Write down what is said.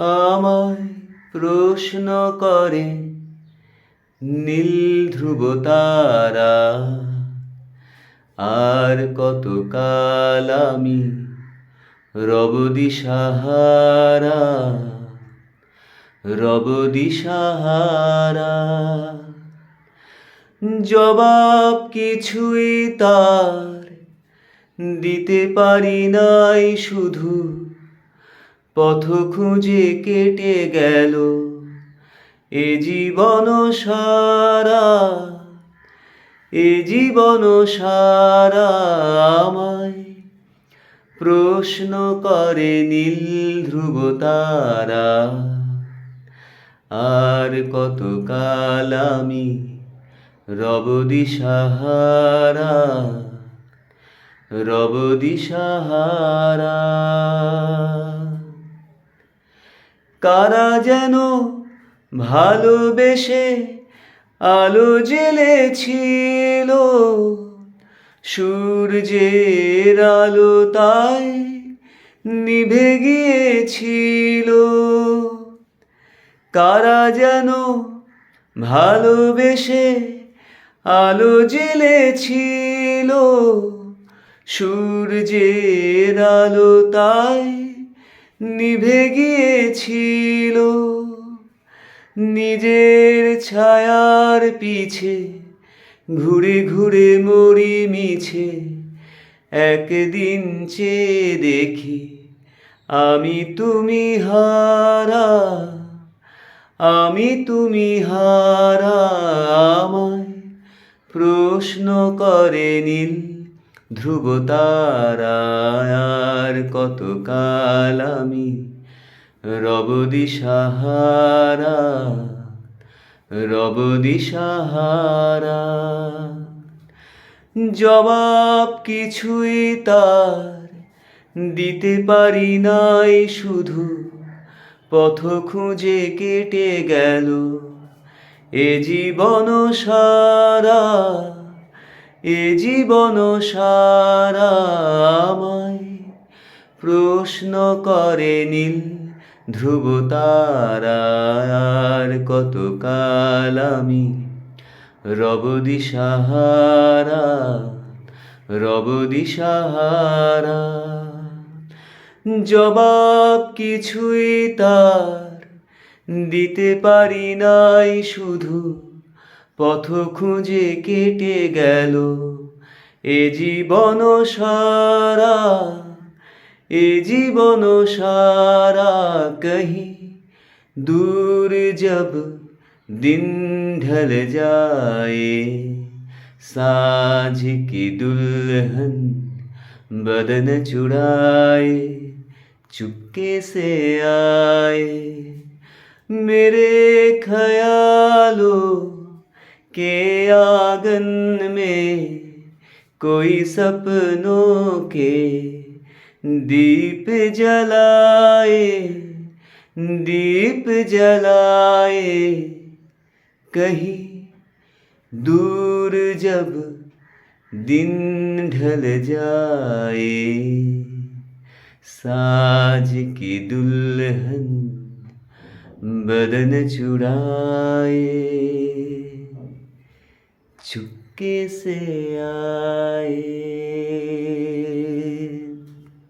আমায় প্রশ্ন করে, নীল ধ্রুব তারা, আর কত কাল আমি রব দিশাহারা রব দিশাহারা জবাব কিছুই তার দিতে পারি নাই শুধু পথ খুঁজে কেটে গেল। এ জীবন সারা, এ জীবন সারা আমায় প্রশ্ন করে নীল ধ্রুব তারা, আর কত কাল আমি রব দিশাহারা রব দিশাহারা? কারা যেন ভালোবেসে আলো জ্বেলেছিল। সূর্যের আলো তাই নিভে গিয়েছিল। কারা যেন ভালোবেসে আলো জ্বেলেছিল। সূর্যের আলো তাই নিভে গিয়েছিল। নিজের ছায়ার পিছে ঘুরে ঘুরে মরি মিছে। একদিন চেয়ে দেখি আমি তুমি হারা, আমি তুমি হারা। আমায় প্রশ্ন করে নীল ধ্রুব তারার কত কাল আমি? রব দিশাহারা রব দিশাহারা জবাব কিছুই তার দিতে পারি নাই শুধু, পথ খুঁজে কেটে গেল এ জীবন সারা। এ জীবন সারা আমায় প্রশ্ন করে নীল ধ্রুব তারার কত কাল আমি রব দিশাহারা রব দিশাহারা জবাব কিছুই তার দিতে পারি নাই শুধু পথ খুঁজে কেটে গেল এ জীবন সারা এ জীবন সারা কহি दूर जब दिन ढल जाए साझ की दुल्हन बदन चुड़ाए चुपके से आए मेरे ख्यालों के आँगन में कोई सपनों के दीप जलाए दीप जलाए। कहीं दूर जब दिन ढल जाए साज की दुल्हन बदन चुड़ाए चुपके से आए।